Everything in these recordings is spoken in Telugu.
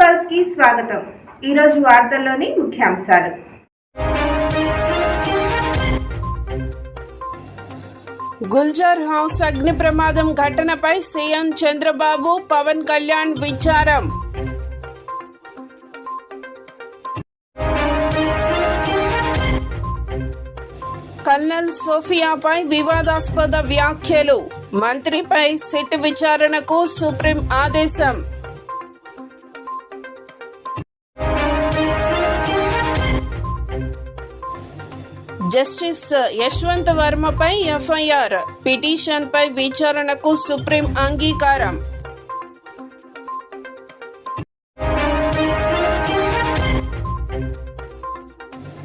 పల్స్కి స్వాగతం. ఈరోజు వార్తల్లోని ముఖ్యాంశాలు. గుల్జార్ హౌస్ అగ్ని ప్రమాదం ఘటనపై సీఎం చంద్రబాబు పవన్ కళ్యాణ్ విచారం. కల్నల్ సోఫియాపై వివాదాస్పద వ్యాఖ్యలు. మంత్రిపై సిట్ విచారణకు సుప్రీం ఆదేశం. జస్టిస్ యశ్వంత్ వర్మపై ఎఫ్ఐఆర్ పిటిషన్పై విచారణకు సుప్రీం అంగీకారం.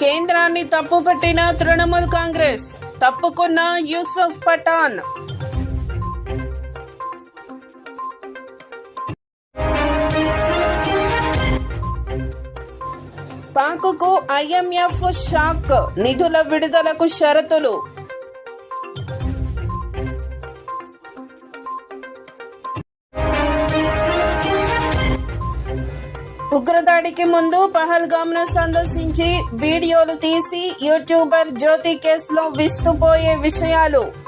కేంద్రాన్ని తప్పుపట్టిన తృణమూల్ కాంగ్రెస్ తప్పుకున్న యూసఫ్ పఠాన్. IMF shock. నిధుల విడుదలకు షరతులు. ఉగ్రదాడికి ముందు పహల్గామ్ను సందర్శించి వీడియోలు తీసి యూట్యూబర్ జ్యోతి కేసులో విస్తుపోయే విషయాలు.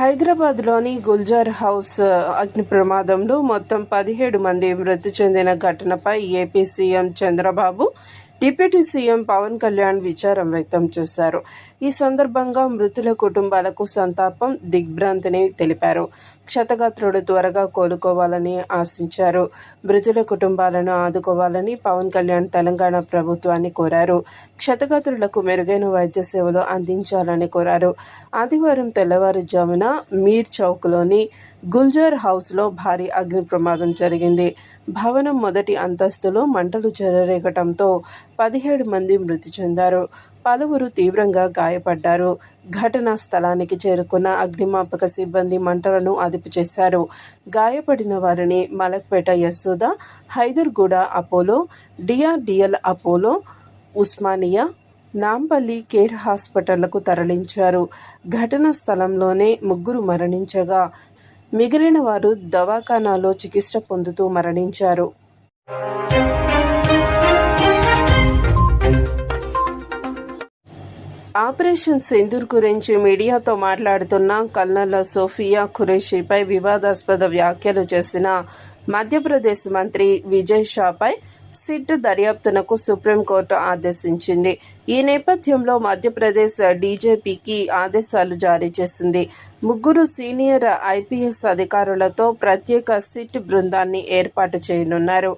హైదరాబాద్లోని గుల్జార్ హౌస్ అగ్ని ప్రమాదంలో మొత్తం పదిహేడు మంది మృతి చెందిన ఘటనపై AP CM Chandrababu deputy CM Pawan Kalyan విచారం వ్యక్తం చేశారు. ఈ సందర్భంగా మృతుల కుటుంబాలకు సంతాపం దిగ్భ్రాంతిని తెలిపారు. క్షతగాత్రుడు త్వరగా కోలుకోవాలని ఆశించారు. మృతుల కుటుంబాలను ఆదుకోవాలని పవన్ కళ్యాణ్ తెలంగాణ ప్రభుత్వాన్ని కోరారు. క్షతగాత్రులకు మెరుగైన వైద్య సేవలు అందించాలని కోరారు. ఆదివారం తెల్లవారుజామున మీర్ చౌక్లోని గుల్జార్ హౌస్లో భారీ అగ్ని ప్రమాదం జరిగింది. భవనం మొదటి అంతస్తులో మంటలు చెలరేగటంతో పదిహేడు మంది మృతి చెందారు. పలువురు తీవ్రంగా గాయపడ్డారు. ఘటనా స్థలానికి చేరుకున్న అగ్నిమాపక సిబ్బంది మంటలను అదుపు చేశారు. గాయపడిన వారిని Malakpet Yashoda Hyderguda Apollo DRDL Apollo Osmania Nampally care హాస్పిటళ్ళకు తరలించారు. ఘటనా స్థలంలోనే ముగ్గురు మరణించగా మిగిలిన వారు దవాఖానాలో చికిత్స పొందుతూ మరణించారు. ఆపరేషన్ సింధూర్ గురించి మీడియాతో మాట్లాడుతున్న కల్నల్ సోఫియా ఖురేషీపై వివాదాస్పద వ్యాఖ్యలు చేసిన మధ్యప్రదేశ్ మంత్రి విజయ్ షాపై సిట్ దర్యాప్తునకు సుప్రీంకోర్టు ఆదేశించింది. ఈ నేపథ్యంలో మధ్యప్రదేశ్ డీజేపీకి ఆదేశాలు జారీ చేసింది. ముగ్గురు సీనియర్ ఐపీఎస్ అధికారులతో ప్రత్యేక సిట్ బృందాన్ని ఏర్పాటు చేయనున్నారు.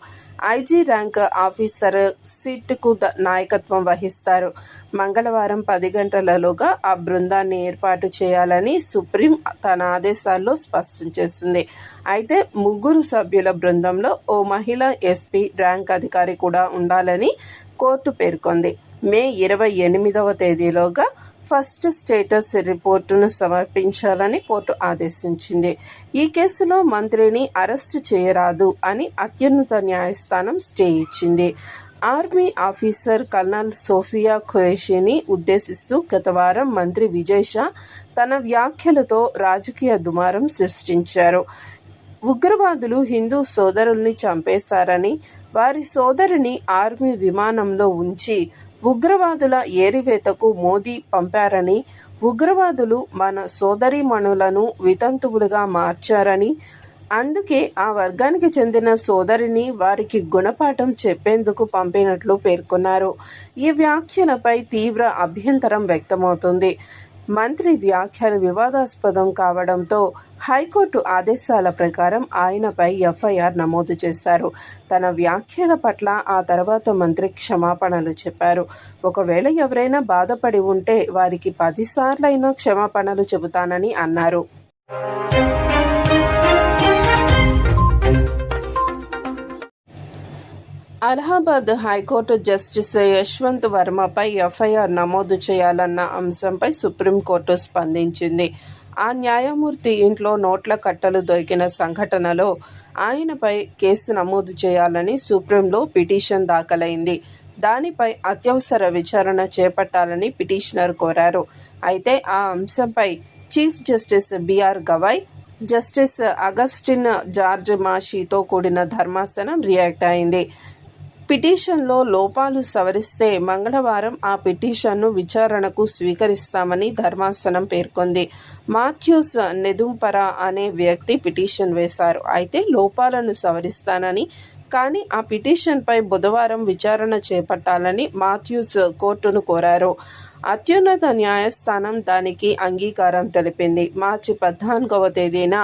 ఐజీ ర్యాంక్ ఆఫీసర్ సిట్కు నాయకత్వం వహిస్తారు. మంగళవారం పది గంటలలోగా ఆ బృందాన్ని ఏర్పాటు చేయాలని సుప్రీం తన ఆదేశాల్లో స్పష్టం చేసింది. అయితే ముగ్గురు సభ్యుల బృందంలో ఓ మహిళ ఎస్పీ ర్యాంక్ అధికారి కూడా ఉండాలని కోర్టు పేర్కొంది. మే ఇరవై ఎనిమిదవ తేదీలోగా ఫస్ట్ స్టేటస్ రిపోర్టును సమర్పించాలని కోర్టు ఆదేశించింది. ఈ కేసులో మంత్రిని అరెస్టు చేయరాదు అని అత్యున్నత న్యాయస్థానం స్టే ఇచ్చింది. ఆర్మీ ఆఫీసర్ కల్నల్ సోఫియా ఖురేషిని ఉద్దేశిస్తూ గత వారం మంత్రి విజయ్ షా తన వ్యాఖ్యలతో రాజకీయ దుమారం సృష్టించారు. ఉగ్రవాదులు హిందూ సోదరుల్ని చంపేశారని వారి సోదరిని ఆర్మీ విమానంలో ఉంచి ఉగ్రవాదుల ఏరివేతకు మోదీ పంపారని ఉగ్రవాదులు మన సోదరిమణులను వితంతువులుగా మార్చారని అందుకే ఆ వర్గానికి చెందిన సోదరిని వారికి గుణపాఠం చెప్పేందుకు పంపినట్లు పేర్కొన్నారు. ఈ వ్యాఖ్యలపై తీవ్ర అభ్యంతరం వ్యక్తమవుతుంది. మంత్రి వ్యాఖ్యలు వివాదాస్పదం కావడంతో హైకోర్టు ఆదేశాల ప్రకారం ఆయనపై ఎఫ్ఐఆర్ నమోదు చేశారు. తన వ్యాఖ్యల పట్ల ఆ తర్వాత మంత్రి క్షమాపణలు చెప్పారు. ఒకవేళ ఎవరైనా బాధపడి ఉంటే వారికి పదిసార్లైనా క్షమాపణలు చెబుతానని అన్నారు. Allahabad high court justice Yashwant వర్మపై FIR నమోదు చేయాలన్న అంశంపై సుప్రీంకోర్టు స్పందించింది. ఆ న్యాయమూర్తి ఇంట్లో నోట్ల కట్టలు దొరికిన సంఘటనలో ఆయనపై కేసు నమోదు చేయాలని సుప్రీంలో పిటిషన్ దాఖలైంది. దానిపై అత్యవసర విచారణ చేపట్టాలని పిటిషనర్ కోరారు. అయితే ఆ అంశంపై chief justice BR Gavai justice Augustine George మాషీతో కూడిన ధర్మాసనం రియాక్ట్ అయింది. పిటిషన్లో లోపాలు సవరిస్తే మంగళవారం ఆ పిటిషన్ను విచారణకు స్వీకరిస్తామని ధర్మాసనం పేర్కొంది. మాథ్యూస్ నెదుంపర అనే వ్యక్తి పిటిషన్ వేశారు. అయితే లోపాలను సవరిస్తానని కానీ ఆ పిటిషన్పై బుధవారం విచారణ చేపట్టాలని మాథ్యూస్ కోర్టును కోరారు. అత్యున్నత న్యాయస్థానం దానికి అంగీకారం తెలిపింది. మార్చి పద్నాలుగవ తేదీన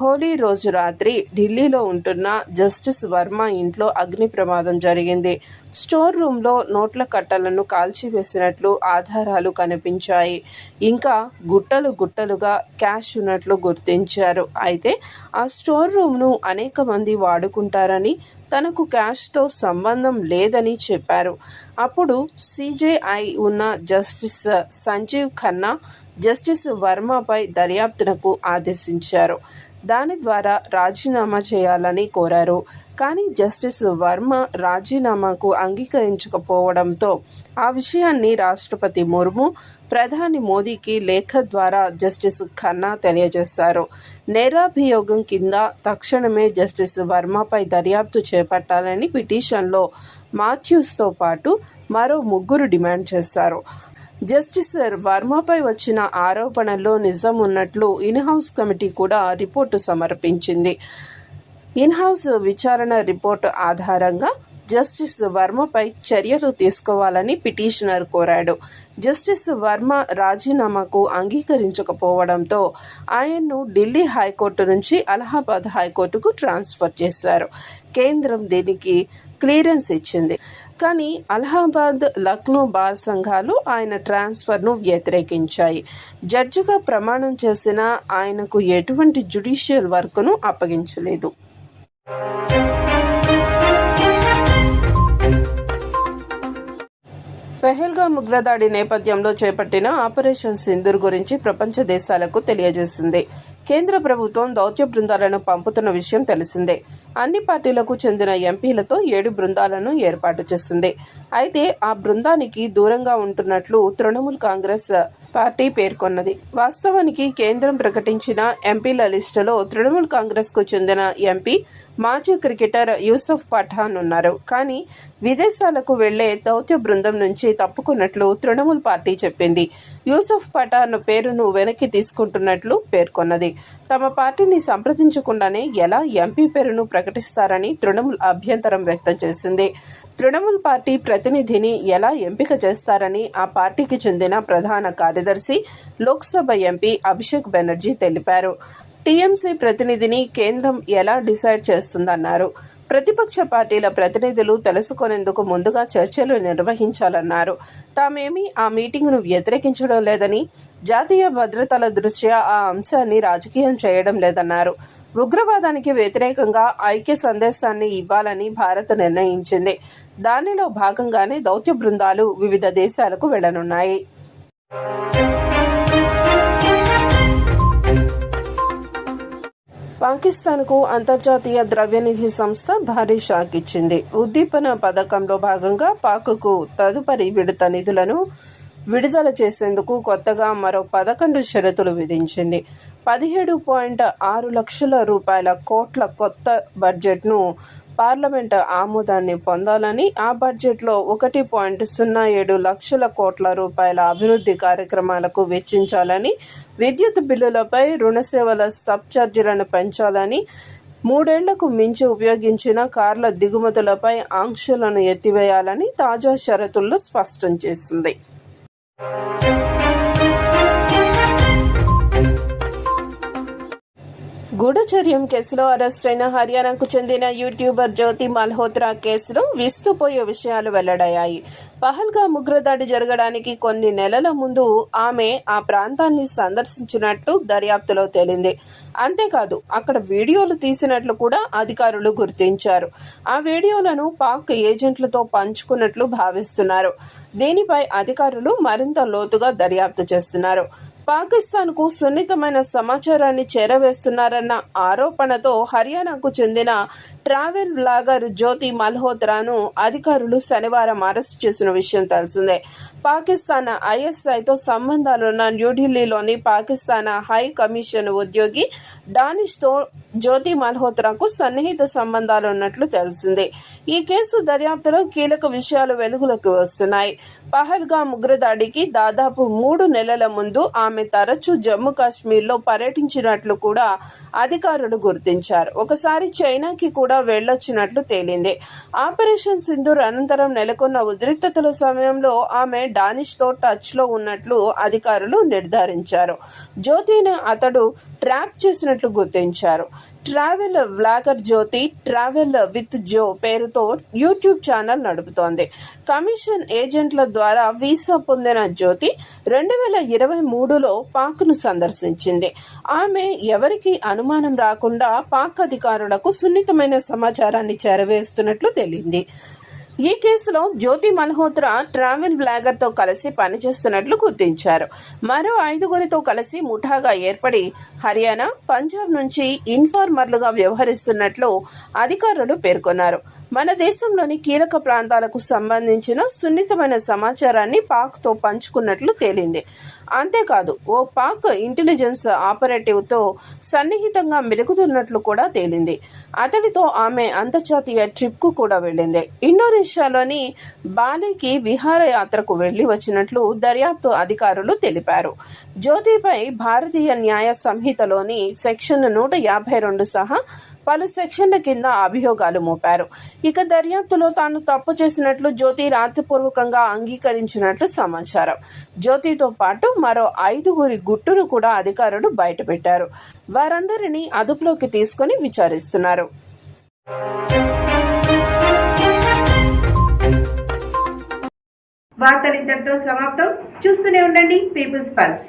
హోలీ రోజు రాత్రి ఢిల్లీలో ఉంటున్న జస్టిస్ వర్మ ఇంట్లో అగ్ని ప్రమాదం జరిగింది. స్టోర్ రూమ్లో నోట్ల కట్టలను కాల్చివేసినట్లు ఆధారాలు కనిపించాయి. ఇంకా గుట్టలు గుట్టలుగా క్యాష్ ఉన్నట్లు గుర్తించారు. అయితే ఆ స్టోర్ రూమ్ను అనేక మంది వాడుకుంటారని తనకు క్యాష్తో సంబంధం లేదని చెప్పారు. అప్పుడు సిజేఐ ఉన్న జస్టిస్ సంజీవ్ ఖన్నా జస్టిస్ వర్మపై దర్యాప్తునకు ఆదేశించారు. దాని ద్వారా రాజీనామా చేయాలని కోరారు. కానీ జస్టిస్ వర్మ రాజీనామాకు అంగీకరించకపోవడంతో ఆ విషయాన్ని రాష్ట్రపతి ముర్ము ప్రధాని మోదీకి లేఖ ద్వారా జస్టిస్ ఖన్నా తెలియజేశారు. నేరాభియోగం కింద తక్షణమే జస్టిస్ వర్మపై దర్యాప్తు చేపట్టాలని పిటిషన్లో మాథ్యూస్తో పాటు మరో ముగ్గురు డిమాండ్ చేశారు. జస్టిస్ వర్మపై వచ్చిన ఆరోపణల్లో నిజం ఉన్నట్లు ఇన్హౌస్ కమిటీ కూడా రిపోర్టు సమర్పించింది. ఇన్హౌస్ విచారణ రిపోర్టు ఆధారంగా జస్టిస్ వర్మపై చర్యలు తీసుకోవాలని పిటిషనర్ కోరాడు. జస్టిస్ వర్మ రాజీనామాకు అంగీకరించకపోవడంతో ఆయన్ను ఢిల్లీ హైకోర్టు నుంచి అలహాబాద్ హైకోర్టుకు ట్రాన్స్ఫర్ చేశారు. కేంద్రం దీనికి క్లియరెన్స్ ఇచ్చింది. కానీ అలహాబాద్ లక్నో బార్ సంఘాలు ఆయన ట్రాన్స్ఫర్ను వ్యతిరేకించాయి. జడ్జిగా ప్రమాణం చేసిన ఆయనకు ఎటువంటి జ్యుడిషియల్ వర్క్ను అప్పగించలేదు. పెహల్గా ఉగ్రదాడి నేపథ్యంలో చేపట్టిన ఆపరేషన్ సింధూర్ గురించి ప్రపంచ దేశాలకు తెలియజేసింది. కేంద్ర ప్రభుత్వం దౌత్య బృందాలను పంపుతున్న విషయం తెలిసిందే. అన్ని పార్టీలకు చెందిన ఎంపీలతో ఏడు బృందాలను ఏర్పాటు చేసింది. అయితే ఆ బృందానికి దూరంగా ఉంటున్నట్లు తృణమూల్ కాంగ్రెస్ పార్టీ పేర్కొన్నది. వాస్తవానికి కేంద్రం ప్రకటించిన ఎంపీల లిస్టులో తృణమూల్ కాంగ్రెస్కు చెందిన ఎంపీ మాజీ క్రికెటర్ యూసఫ్ పఠాన్ ఉన్నారు. కానీ విదేశాలకు వెళ్ళే దౌత్య బృందం నుంచి తప్పుకున్నట్లు తృణమూల్ పార్టీ చెప్పింది. యూసఫ్ పఠాన్ పేరును వెనక్కి తీసుకుంటున్నట్లు పేర్కొన్నది. తమ పార్టీని సంప్రదించకుండానే ఎలా ఎంపీ పేరును ప్రకటిస్తారని తృణమూల్ అభ్యంతరం వ్యక్తం చేసింది. తృణమూల్ పార్టీ ప్రతినిధిని ఎలా ఎంపిక చేస్తారని ఆ పార్టీకి చెందిన ప్రధాన కార్యదర్శి లోక్సభ ఎంపీ అభిషేక్ బెనర్జీ తెలిపారు. టీఎంసీ ప్రతినిధిని కేంద్రం ఎలా డిసైడ్ చేస్తుందన్నారు. ప్రతిపక్ష పార్టీల ప్రతినిధులు తెలుసుకునేందుకు ముందుగా చర్చలు నిర్వహించాలన్నారు. తామేమీ ఆ మీటింగ్ను వ్యతిరేకించడం లేదని జాతీయ భద్రతల దృష్ట్యా ఆ అంశాన్ని రాజకీయం చేయడం లేదన్నారు. ఉగ్రవాదానికి వ్యతిరేకంగా ఐక్య సందేశాన్ని ఇవ్వాలని భారత్ నిర్ణయించింది. దానిలో భాగంగానే దౌత్య బృందాలు వివిధ దేశాలకు వెళ్ళనున్నాయి పాకిస్తాన్కు అంతర్జాతీయ ద్రవ్యనిధి సంస్థ భారీ షాక్ ఇచ్చింది. ఉద్దీపన పథకంలో భాగంగా పాక్కు తదుపరి విడత నిధులను విడుదల చేసేందుకు కొత్తగా మరో పదకొండు షరతులు విధించింది. పదిహేడు పాయింట్ ఆరు లక్షల రూపాయల కోట్ల కొత్త బడ్జెట్ను పార్లమెంట్ ఆమోదాన్ని పొందాలని ఆ బడ్జెట్లో ఒకటి పాయింట్ సున్నా ఏడు లక్షల కోట్ల రూపాయల అభివృద్ధి కార్యక్రమాలకు వెచ్చించాలని విద్యుత్ బిల్లులపై రుణ సేవల సబ్ ఛార్జీలను పెంచాలని మూడేళ్ళకు మించి ఉపయోగించిన కార్ల దిగుమతులపై ఆంక్షలను ఎత్తివేయాలని తాజా షరతుల్లో స్పష్టం చేసింది. గూఢచర్యం కేసులో అరెస్టైన హర్యానాకు చెందిన యూట్యూబర్ జ్యోతి మల్హోత్రా కేసులో విస్తుపోయే విషయాలు వెల్లడయ్యాయి. పహల్గా ఉగ్రదాడి జరగడానికి కొన్ని నెలల ముందు ఆమె ఆ ప్రాంతాన్ని సందర్శించినట్లు దర్యాప్తులో తేలింది. అంతేకాదు అక్కడ వీడియోలు తీసినట్లు కూడా అధికారులు గుర్తించారు. ఆ వీడియోలను పాక్ ఏజెంట్లతో పంచుకున్నట్లు భావిస్తున్నారు. దీనిపై అధికారులు మరింత లోతుగా దర్యాప్తు చేస్తున్నారు. పాకిస్తాన్కు సున్నితమైన సమాచారాన్ని చేరవేస్తున్నారన్న ఆరోపణతో హర్యానాకు చెందిన ట్రావెల్ బ్లాగర్ జ్యోతి మల్హోత్రాను అధికారులు శనివారం అరెస్టు చేసిన విషయం తెలిసిందే. పాకిస్తాన్ ఐఎస్ఐతో సంబంధాలున్న న్యూఢిల్లీలోని పాకిస్తాన్ హై కమిషన్ ఉద్యోగి డానిష్తో జ్యోతి మల్హోత్రాకు సన్నిహిత సంబంధాలు ఉన్నట్లు తెలిసింది. ఈ కేసు దర్యాప్తులో కీలక విషయాలు వెలుగులోకి వస్తున్నాయి. పహల్గా ఉగ్రదాడికి దాదాపు మూడు నెలల ముందు ఆమె తరచూ జమ్మూ కాశ్మీర్లో పర్యటించినట్లు కూడా అధికారులు గుర్తించారు. ఒకసారి చైనాకి కూడా వెళ్ళొచ్చినట్లు తేలింది. ఆపరేషన్ సింధూర్ అనంతరం నెలకొన్న ఉద్రిక్తతల సమయంలో ఆమె డానిష్తో టచ్లో ఉన్నట్లు అధికారులు నిర్ధారించారు. జ్యోతిని అతడు ట్రాప్ చేసినట్లు గుర్తించారు. Travel vlogger Jyoti travel with Jo పేరుతో యూట్యూబ్ ఛానల్ నడుపుతోంది. కమిషన్ ఏజెంట్ల ద్వారా వీసా పొందిన జ్యోతి రెండు వేల ఇరవై మూడులో పాక్ను సందర్శించింది. ఆమె ఎవరికి అనుమానం రాకుండా పాక్ అధికారులకు సున్నితమైన సమాచారాన్ని చేరవేస్తున్నట్లు తెలియంది ఈ కేసులో జ్యోతి మల్హోత్రా ట్రావెల్ బ్లాగర్తో కలిసి పనిచేస్తున్నట్లు గుర్తించారు. మరో ఐదుగురితో కలిసి ముఠాగా ఏర్పడి హర్యానా పంజాబ్ నుంచి ఇన్ఫార్మర్లుగా వ్యవహరిస్తున్నట్లు అధికారులు పేర్కొన్నారు. మన దేశంలోని కీలక ప్రాంతాలకు సంబంధించిన సున్నితమైన సమాచారాన్ని పాక్తో పంచుకున్నట్లు తేలింది. అంతేకాదు ఓ పాక్ ఇంటెలిజెన్స్ ఆపరేటివ్తో సన్నిహితంగా మెలుగుతున్నట్లు కూడా తేలింది. అతడితో ఆమె అంతర్జాతీయ ట్రిప్కు కూడా వెళ్ళింది. ఇండోనేషియాలోని బాలికి విహారయాత్రకు వెళ్ళి వచ్చినట్లు దర్యాప్తు అధికారులు తెలిపారు. జ్యోతిపై భారతీయ న్యాయ సంహితలోని సెక్షన్ నూట యాభై రెండు సహా పలు సెక్షన్ల కింద అభియోగాలు మోపారు. ఇక దర్యాప్తులో తాను తప్పు చేసినట్లు జ్యోతి రాతపూర్వకంగా అంగీకరించినట్లు సమాచారం. జ్యోతితో పాటు మరో ఐదుగురి గుట్టును కూడా అధికారులు బయటపెట్టారు. వారందరినీ అదుపులోకి తీసుకొని విచారిస్తున్నారు. వార్తలు ఇంతటితో సమాప్తం. చూస్తూనే ఉండండి. Peoples pulse.